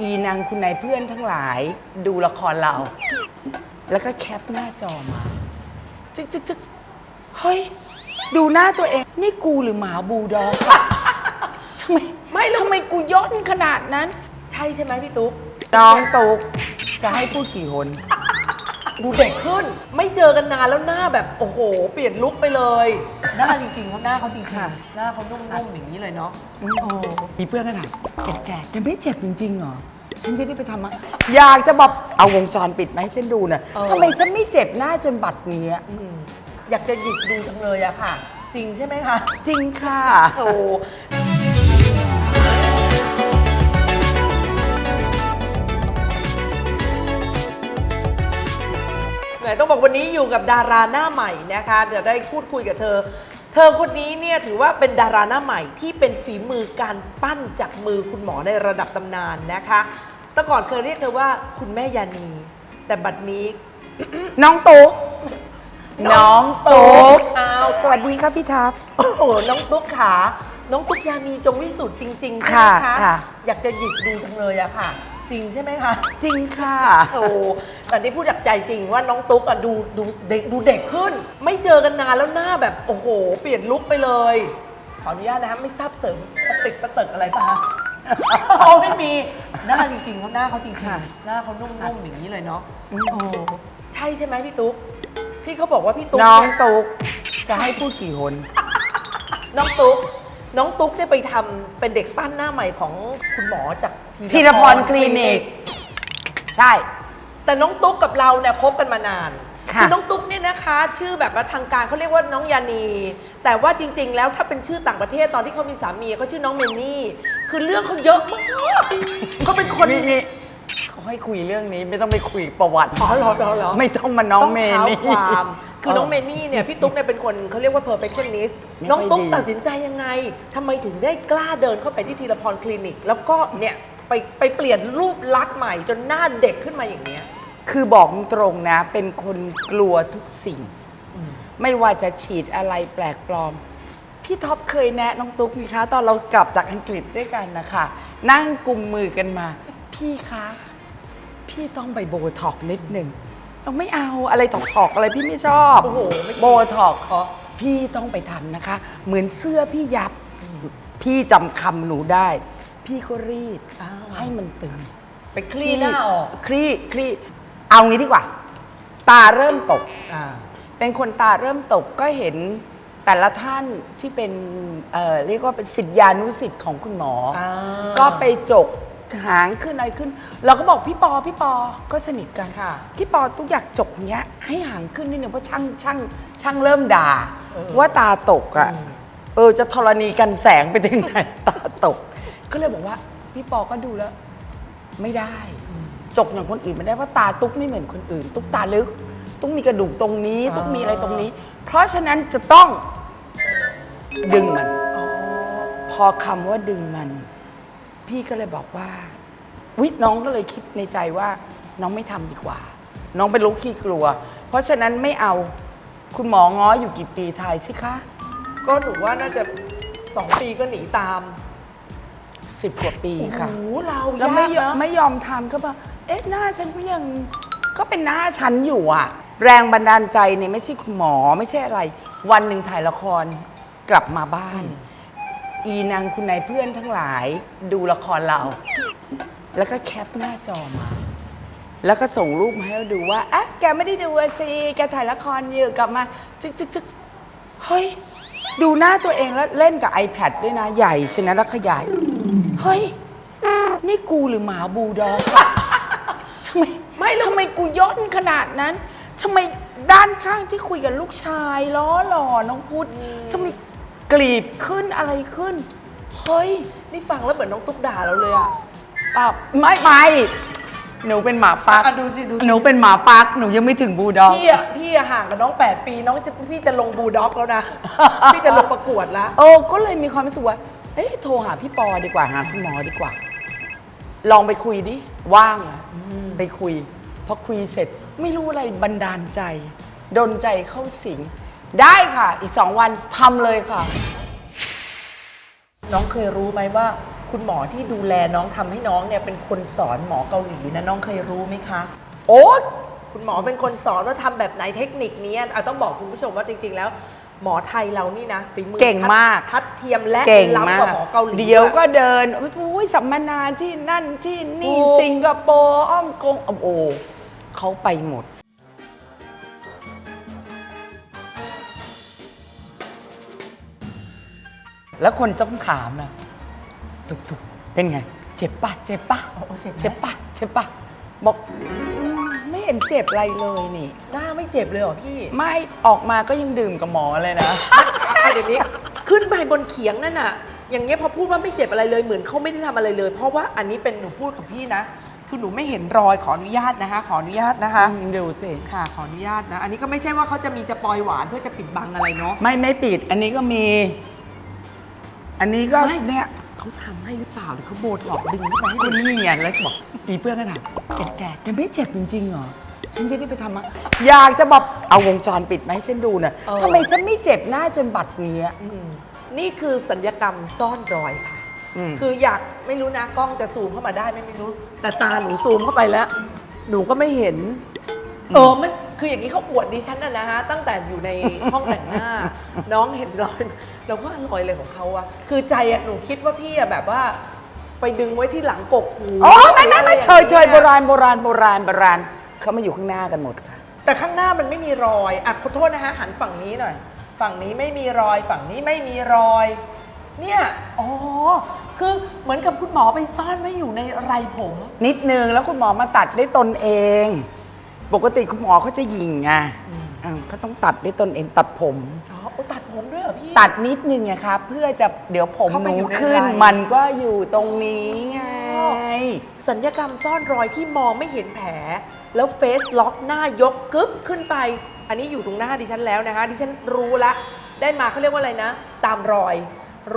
อีนางคุณนายเพื่อนทั้งหลายดูละครเรา แล้วก็แคปหน้าจอมา จึ๊กจึ๊กจึ๊กเฮ้ย ดูหน้าตัวเอง นี่กูหรือหมาบูลด็อกอะ ทำไมไม่ทำไมกูย่นขนาดนั้น ใช่ใช่ไหมพี่ตุ๊ก น้องตุกจะให้พูดกี่คน ดูเด็กขึ้น ไม่เจอกันนานแล้วหน้าแบบโอ้โห เปลี่ยนลุคไปเลย หน้าจริงๆเขาหน้าเขาจริงค่ะๆหน้าเขานุ่มๆอย่างนี้เลยเนาะโอ้มีเพื่อนก็ถามแกแกแกไม่เจ็บจริงๆเหรอ ฉันจะได้ไปทำอะอยากจะบอกเอาวงจรปิดมาให้ฉันดูน่ะเออทำไมฉันไม่เจ็บหน้าจนบัดนี้อะอืมอยากจะหยิกดูจังเลยอะค่ะ จริงใช่ไหมคะ จริงค่ะ โอ้ ต้องบอกวันนี้อยู่กับดาราหน้าใหม่นะคะเดี๋ยวได้พูดคุยกับเธอ เธอคนนี้เนี่ยถือว่าเป็นดาราหน้าใหม่ที่เป็นฝีมือการปั้นจากมือคุณหมอในระดับตำนานนะคะแต่ก่อนเคยเรียกเธอว่าคุณแม่ยานี แต่บัดนี้น้องตุ๊กน้น้อองงตุ๊ตุ๊กกอ้าวสวัสดีครับพี่ทัพโอ้โหน้องตุ๊กขาน้องตุ๊กยานีจงวิสุทธ์จริงๆใช่ไหมค่ะคะค่ะอยากจะหยิกดูจังเลยอะค่ะ จริงใช่ไหมคะ จริงค่ะ โอ้แต่นี่พูดจากใจจริงว่าน้องตุ๊กอะดูดูเด็กดูเด็กขึ้น ไม่เจอกันนานแล้วหน้าแบบโอ้โห เปลี่ยนลุคไปเลย ขออนุญาตนะคะไม่ทราบเสริมปะติดประเติกอะไรปะคะ โอ้ไม่มีหน้าจริงๆเขาหน้าเขาจริงค่ะๆหน้าเขานุ่มๆอย่างนี้เลยเนาะโอ้ใช่ใช่ไหมพี่ตุ๊กพี่เขาบอกว่าพี่ตุ๊กน้องเนี่ย ตุ๊กจะให้พูดกี่คนน้องตุ๊ก น้องตุ๊กได้ไปทำเป็นเด็กปั้นหน้าใหม่ของคุณหมอจาก ธีรพรคลินิก ใช่ แต่น้องตุ๊กกับเราเนี่ยคบกันมานานค่ะน้องตุ๊กเนี่ยนะคะ ชื่อแบบว่าทางการเขาเรียกว่าน้องยานี แต่ว่าจริง ๆ แล้วถ้าเป็นชื่อต่างประเทศตอนที่เขามีสามีเขาชื่อน้องเมนนี่ คือเรื่องเขาเยอะมากเขาเป็นคนนี่นี่เขาให้คุยเรื่องนี้ไม่ต้องไปคุยประวัติ อ๋อเหรอเหรอเหรอ ไม่ต้องมาน้องต้องเมเท้านี่ความคือน้องเเมนี่เนี่ยพี่ตุ๊กเนี่ยเป็นคนเขาเรียกว่า perfectionist ไม่ค่อยน้องตุ๊กดีตัดสินใจยังไงทำไมถึงได้กล้าเดินเข้าไปที่ธีรพรคลินิก แล้วก็เนี่ย ไปไปเปลี่ยนรูปลักษณ์ใหม่จนหน้าเด็กขึ้นมาอย่างเนี้ย คือบอกตรงนะ เป็นคนกลัวทุกสิ่ง ไม่ว่าจะฉีดอะไรแปลกปลอม พี่ท็อปเคยแนะน้องตุ๊กพี่คะตอนเรากลับจากอังกฤษด้วยกันนะคะนั่งกุมมือกันมา พี่คะ พี่ต้องไปโบท็อกซ์นิดหนึ่งเราไม่เอาอะไรถอกถอกๆอะไรพี่ไม่ชอบโอ้โหไม่ โบท็อกซ์อ๋อพี่ต้องไปทำนะคะ เหมือนเสื้อพี่ยับ พี่จำคำหนูได้ พี่ก็รีดอ้าวให้มันตึงไปคลี่หน้าออกคลี่คลี่เอางี้ดีกว่า ตาเริ่มตก อ่า เป็นคนตาเริ่มตกก็เห็นแต่ละท่านที่เป็นเอ่อเรียกว่าเป็นสิทธิานุสิทธิ์ของคุณหมอออ่าก็ไปจกหางขึ้นอะไรขึ้น เราก็บอกพี่ปอพี่ปอก็สนิทกัน ค่ะ พี่ปอตุกอยากจกเนี้ย ให้หางขึ้นนิดนึงเพราะช่างช่างช่างเริ่มด่า เออว่าตาตกอะ อืม เออจะธรณีกันแสงไปถึงไหน ตาตก ก็เลยบอกว่า พี่ปอก็ดูแล้ว ไม่ได้ จกอย่างคนอื่นไม่ได้เพราะตาตุ๊กไม่เหมือนคนอื่น ตุ๊กตาลึก ตุ๊กมีกระดูกตรงนี้ ตุ๊กมีอะไรตรงนี้ เพราะฉะนั้นจะต้องดึงมันอ๋อพอคำว่าดึงมัน พี่ก็เลยบอกว่าวิน้องก็เลยคิดในใจว่า น้องไม่ทำดีกว่า น้องเป็นลูกขี้กลัว เพราะฉะนั้นไม่เอาคุณหมอง้ออยู่กี่ปีทายสิคะ ก็หนูว่าน่าจะสองปีก็หนีตาม สิบกว่าปีค่ะ โอ้โหเราแล้วไม่ยยาอกมนะไม่ยอมทำก็บอกเอ๊ะหน้าฉันก็ยังก็เป็นหน้าฉันอยู่อะแรงบันดาลใจเนี่ยไม่ใช่คุณหมอไม่ใช่อะไร วันหนึ่งถ่ายละครกลับมาบ้าน อีนางคุณนายเพื่อนทั้งหลายดูละครเรา แล้วก็แคปหน้าจอมา แล้วก็ส่งรูปมาให้เราดูว่าอะแกไม่ได้ดูอะสิแกถ่ายละครอยู่กลับมาจึ๊กจึ๊กจึ๊กเฮ้ย ดูหน้าตัวเองแล้วเล่นกับ iPad ด้วยนะ ใหญ่ชนะแล้วขยาย เฮ้ย นี่กูหรือหมาบูลด็อกอะทำไมไม่ทำไมกูย่นขนาดนั้นทำไมด้านข้างที่คุยกับลูกชายล้อหล่อน้องพุธทำไมกรีบขึ้นอะไรขึ้น เฮ้ย นี่ฟังแล้วเหมือนน้องตุ๊กด่าเราเลยอะเปล่าไม่ไม่หนูเป็นหมาปัก อะดูสิดูสิหนูเป็นหมาปัก หนูยังไม่ถึงบูลด็อก พี่อะพี่อะห่างกับน้อง 8 ปี น้องจะพี่จะลงบูลด็อกแล้วนะ พี่จะลงประกวดแล้วโอ้ก็เลยมีความรู้สึกว่า เอ๊ะโทรหาพี่ปอดีกว่าหาคุณหมอดีกว่า ลองไปคุยดิ ว่างอะไปคุยพอคุยเสร็จไม่รู้อะไรบันดาลใจ ดนใจเข้าสิง ได้ค่ะ อีกสองวันทำเลยค่ะ น้องเคยรู้ไหมว่าคคุณหมอที่ดูแลน้องทำให้น้องเนี่ยเป็นคนสอนหมอเกาหลีนะน้องเคยรู้ไหมคะ โอ๊ย คุณหมอเป็นคนสอนว่าทำแบบไหนเทคนิคนี้อะต้องบอกคุณผู้ชมว่าจริง ๆ แล้ว หมอไทยเรานี่นะฝีมือเก่งมาก ทัดเทียมและเก่งล้ำมากว่าหมอเกาหลีเดี๋ยวก็อะเดินโอ้ยสัมมนาที่นั่นที่นี่ถูกสิงคโปร์ฮ่องกงโอ้โหเขาไปหมดแล้วคนต้องถามนะถูกๆเป็นไง เจ็บปะเจ็บปะโอ้เจ็บไหมเจ็บปะเจ็บปะบอกอืมไม่ เห็นเจ็บอะไรเลยนี่ หน้าไม่เจ็บเลยเหรอพี่ ไม่ออกมาก็ยังดื่มกับหมอเลยนะ อะเดี๋ยวนี้ขึ้นไปบนเขียงนั่นน่ะ อย่างเงี้ยพอพูดว่าไม่เจ็บอะไรเลยเหมือนเขาไม่ได้ทำอะไรเลย เพราะว่าอันนี้เป็นหนูพูดกับพี่นะ คือหนูไม่เห็นรอยขออนุญาตนะคะ ขออนุญาตนะคะอืมดูสิ ค่ะ ขออนุญาตนะ อันนี้ก็ไม่ใช่ว่าเขาจะมีจะปล่อยหวานเพื่อจะปิดบังอะไรเนาะ ไม่ไม่ปิด อันนี้ก็มี อันนี้ก็ไม่เนี่ย เขาทำให้หรือเปล่าหรือเขาโบท็อกซ์ดึงขึ้นไปให้คุดูณนี่ไงแล้วบอกอีเพื่อนก็ถามแกแกแกไม่เจ็บจริงๆเหรอฉันจะได้ไปทำอะอยากจะบอกเอาวงจรปิดมาให้ฉันดูหน่อยทำไมฉันไม่เจ็บหน้าจนบัดเนี้ย อืมนี่คือสัญญกรรมซ่อนรอยค่ะ อืม คืออยากไม่รู้นะกล้องจะซูมเข้ามาได้ไหมไม่รู้ แต่ตาหนูซูมเข้าไปแล้ว หนูก็ไม่เห็น เออมัน คืออย่างนี้เขาอวดดิฉันนะนะฮะตั้งแต่อยู่ในห้องแต่งหน้า น้องเห็นรอยเราก็อร่อยเลยของเขาอะคือใจอะหนูคิดว่าพี่อะแบบว่า ไปดึงไว้ที่หลังกกหูอ๋อไม่ไม่ไม่หรือเชอะยอางเชงี้ยโบราณโบราณโบราณโบราณเขามาอยู่ข้างหน้ากันหมดค่ะ แต่ข้างหน้ามันไม่มีรอยอะขอโทษนะฮะหันฝั่งนี้หน่อย ฝั่งนี้ไม่มีรอยฝั่งนี้ไม่มีรอย เนี่ยอ๋อคือเหมือนกับคุณหมอไปซ่อนไว้อยู่ในไรผม นิดนึงแล้วคุณหมอมาตัดได้ตนเอง ปกติคุณหมอเขาจะยิงไงอืมอ่าเขาต้องตัดได้ตนเองตัดผม อ๋อโอ้ตัดผมด้วยเหรอพี่ ตัดนิดนึงไงครับเพื่อจะเดี๋ยวผมเข้าหไปนูอยู่ในขึ้น ไร มันก็อยู่ตรงนี้ไง สัญญกรรมซ่อนรอยที่มองไม่เห็นแผล แล้วเฟซล็อกหน้ายกกึ๊บขึ้นไป อันนี้อยู่ตรงหน้าดิฉันแล้วนะคะ ดิฉันรู้ละ ได้มาเขาเรียกว่าอะไรนะ ตามรอย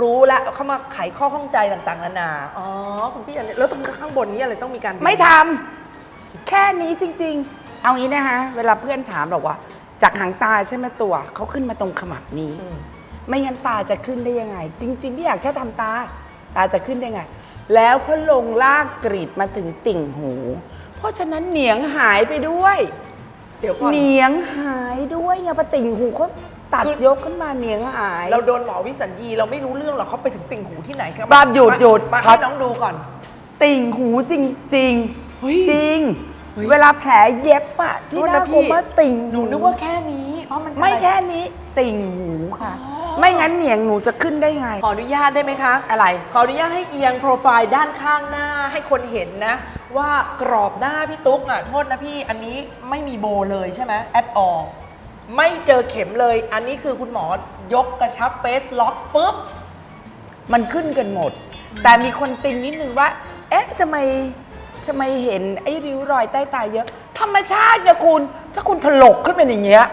รู้ละเข้ามาไขข้อข้องใจต่างๆนานาอ๋อคุณพี่อันนี้แล้วตรงข้างบนนี้อะไรต้องมีการไม่ทำแค่นี้จริงๆ เอางี้นะคะ เวลาเพื่อนถามบอกว่า จากหางตาใช่ไหมตัวเขาขึ้นมาตรงขมับนี้อืมไม่งั้นตาจะขึ้นได้ยังไง จริงๆพี่อยากแค่ทำตา ตาจะขึ้นได้ไง แล้วเขาลงลากกรีดมาถึงติ่งหู เพราะฉะนั้นเหนียงหายไปด้วย เดี๋ยวก่อนเหนียงหายด้วยไงพอติ่งหูเขาตัดคือยกขึ้นมาเหนียงหาย เราโดนหมอวิสัญญีเราไม่รู้เรื่องหรอกเขาไปถึงติ่งหูที่ไหนครับบาปหยุดหยุดมาครัให้บน้องดูก่อน ติ่งหูจริงเฮ้ยๆจริง เฮ้ยเวลาแผลเย็บอะที่โทษหนะน้าพี่ผมว่าติ่งหนูนึกว่าแค่นี้เพราะมันไม่อะไรแค่นี้ติ่งหูค่ะอ๋อไม่งั้นเหนียงหนูจะขึ้นได้ไง ขออนุญาตได้ไหมคะ อะไร ขออนุญาตให้เอียงโปรไฟล์ด้านข้างหน้าให้คนเห็นนะ ว่ากรอบหน้าพี่ตุ๊กอะโทษนะพี่อันนี้ไม่มีโบเลยใช่ไหมแอดออไม่เจอเข็มเลย อันนี้คือคุณหมอยกกระชับเฟสล็อกปุ๊บมันขึ้นกันหมด แต่มีคนติงนิดนึงว่า เอ๊ะทำไม ทำไมเห็นไอ้ริ้วรอยใต้ตาเยอะ ธรรมชาตินะคุณ ถ้าคุณถลกขึ้นเป็นอย่างเงี้ย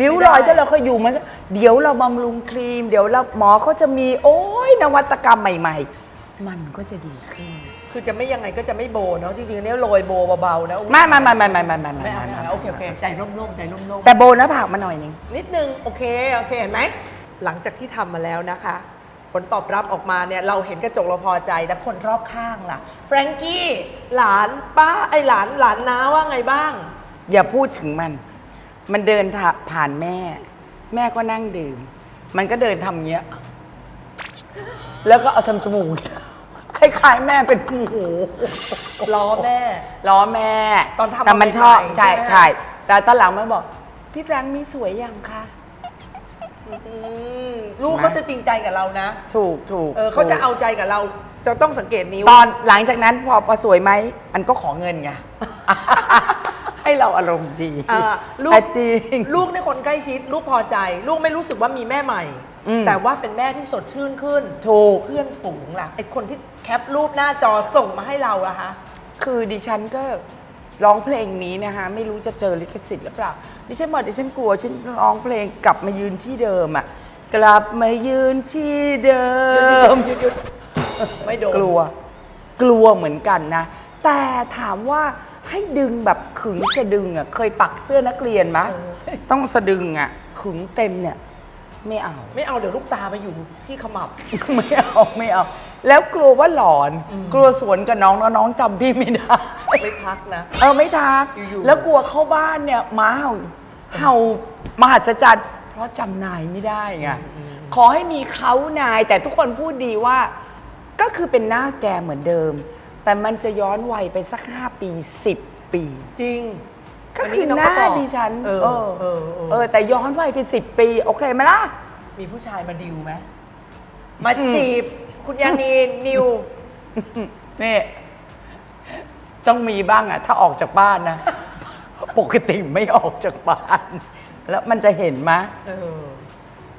ริ้วรอยไม่ได้ถ้าเราเคยอยู่มันก็เดี๋ยวเราบำรุงครีม เดี๋ยวเราหมอเขาจะมีโอ้ยนวัตกรรมใหม่ ๆ มันก็จะดีขึ้นคือจะไม่ยังไงก็จะไม่โบเนาะจริงๆอันนี้โรยโบเบาๆนะไม่ไม่ไม่ไม่ไม่ไม่ไม่ไม่เอาไม่เอาโอเคโอเคใจร่มๆใจร่มๆ แต่โบหน้าผากมาหน่อยนึง นิดนึง โอเค โอเค เห็นไหม หลังจากที่ทำมาแล้วนะคะ ผลตอบรับออกมาเนี่ยเราเห็นกระจกเราพอใจแต่คนรอบข้างล่ะ แฟรงกี้หลานป้าไอหลานหลานน้าว่าไงบ้าง อย่าพูดถึงมัน มันเดินผ่านแม่ แม่ก็นั่งดื่ม มันก็เดินทำเงี้ย แล้วก็เอาทำจมูกอย่างเงี้ยคล้ายๆแม่เป็นหูล้อแม่ ล้อแม่ ตอนทำแต่มันชอบใหม่ๆใช่ใช่ไหมใช่แต่ตอนหลังมันบอก พี่แฟรงค์มีสวยยังคะอืม ลูกเขาจะจริงใจกับเรานะ ถูกถูกเออเขาจะถูกเอาใจกับเรา จะต้องสังเกตนิ้ว ตอนหลังจากนั้นพอพอสวยไหม มันก็ขอเงินไง ให้เราอารมณ์ดีอ่าลูกแต่จริง ลูกในยคนใกล้ชิด ลูกพอใจ ลูกไม่รู้สึกว่ามีแม่ใหม่ อืม แต่ว่าเป็นแม่ที่สดชื่นขึ้น ถูก เพื่อนฝูงล่ะไอคนที่แคปรูปหน้าจอส่งมาให้เราอะคะ คือดิฉันก็ ร้องเพลงนี้นะคะไม่รู้จะเจอลิขสิทธิ์หรือเปล่าดิฉันบอกดิฉันกลัวฉันร้องเพลงกลับมายืนที่เดิมอะกลับมายืนที่เดิหยุดมหยุดหยุดหยุดไม่โดนกลัว กลัวเหมือนกันนะ แต่ถามว่าให้ดึงแบบขึงสะดึงอะเคยปักเสื้อนักเรียนไหมต้องสะดึงอะขึงเต็มเนี่ย ไม่เอา ไม่เอาเดี๋ยวลูกตาไปอยู่ที่ขมับไม่เอาไม่เอา แล้วกลัวว่าหลอนอืมกลัวสวนกับน้องแล้วน้องจำพี่ไม่ได้ ไม่ทักนะ เออไม่ทัก อยู่ๆ แล้วกลัวเข้าบ้านเนี่ยหม้าเห่าเห่ามหัศจรรย์เพราะจำนายไม่ได้ไงขอให้มีเขานายแต่ทุกคนพูดดีว่า ก็คือเป็นหน้าแกเหมือนเดิม แต่มันจะย้อนวัยไปสัก 5 ปี 10 ปี จริงก็คือหวัน้าบอกดิฉันเออเออเออเออเออ แต่ย้อนวัยไป 10 ปี โอเคไหมล่ะ มีผู้ชายมาดิวไหมมาจีบ คุณยานีนิวนี่ ต้องมีบ้างอะถ้าออกจากบ้านนะ ปกติไม่ออกจากบ้าน แล้วมันจะเห็นไหมเออ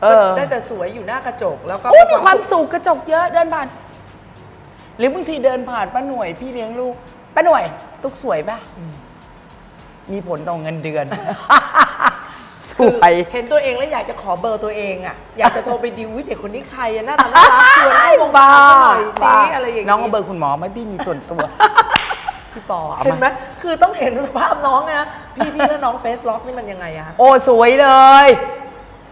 เออ ได้แต่สวยอยู่หน้ากระจกแล้วก็โอ้ยมีความสุขกระจกเยอะเดินผ่าน หรือบางทีเดินผ่านป้าหน่วยพี่เลี้ยงลูกป้าหน่วย ตุกสวยปะมีผลต่อเงินเดือน สคือวย เห็นตัวเองแล้วอยากจะขอเบอร์ตัวเองอะ อยากจะโทรไปดิววิเด็กคนนี้ใครอะน่ารักน่ารักชวนให้วงบ้าการหน่อยสิบ้าอะไรอย่างน้องนี้เอาเบอร์คุณหมอไหมพี่มีส่วนตัว พี่ปอเอาเห็นไหไหมมคือต้องเห็นสภาพน้องนะพี่พี่แล้วน้องเฟซล็อกนี่มันยังไงอะโอ้สวยเลย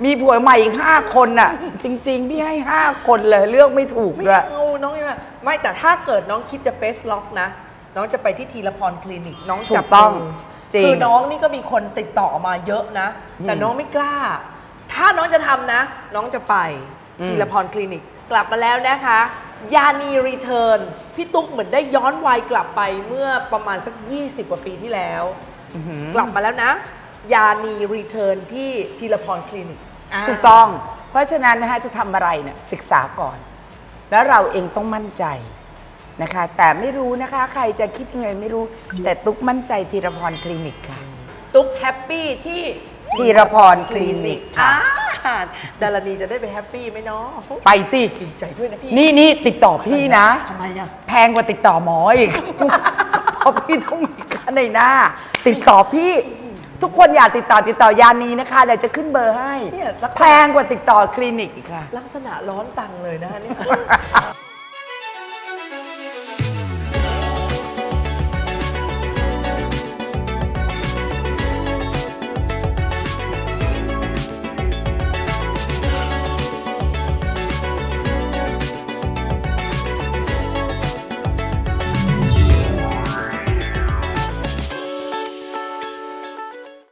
มีผัวใหม่อีกห้าคนน่ะ จริง ๆ พี่ให้ห้าคนเลยเลือกไม่ถูกไม่ด้วย เอาน้องยังไงไม่แต่ถ้าเกิดน้องคิดจะเฟซล็อกนะ น้องจะไปที่ทีละพรคลินิกน้องถูจับกต้องมือจริงคือน้องนี่ก็มีคนติดต่อมาเยอะนะแต่อืมน้องไม่กล้า ถ้าน้องจะทำนะ น้องจะไปอืม ทีละพรคลินิกกลับมาแล้วนะคะ ยานีรีเทิร์นพี่ตุ๊กเหมือนได้ย้อนวัยกลับไปเมื่อประมาณสัก 20 กว่าปีที่แล้ว อื้อหือกลับมาแล้วนะ ยานีรีเทิร์นที่ทีละพรคลินิกา ถูกต้อง เพราะฉะนั้นนะคะจะทำอะไรเนี่ยศึกษาก่อน แล้วเราเองต้องมั่นใจนะคะ แต่ไม่รู้นะคะใครจะคิดยังไงไม่รู้ แต่ตุ๊กมั่นใจธีรพรคลินิกค่ะ ตุ๊กแฮปปี้ที่ธีรพรคลินิกค่ะ อ่า ดารณีจะได้ไปแฮปปี้ไหมเนาะไปสิดีใจด้วยนะพี่นี่นี่ติดต่อพี่นะ ทำไมอะ แพงกว่าติดต่อหมออีก เพราะพี่ต้องมีค่าในหน้า ติดต่อพี่ ทุกคนอยากติดต่อติดต่อยานีนะคะเดี๋ยวจะขึ้นเบอร์ให้ เนี่ยลักษณะ แพงกว่าติดต่อคลินิกอีกค่ะ ลักษณะร้อนตังเลยนะฮะเนี่ย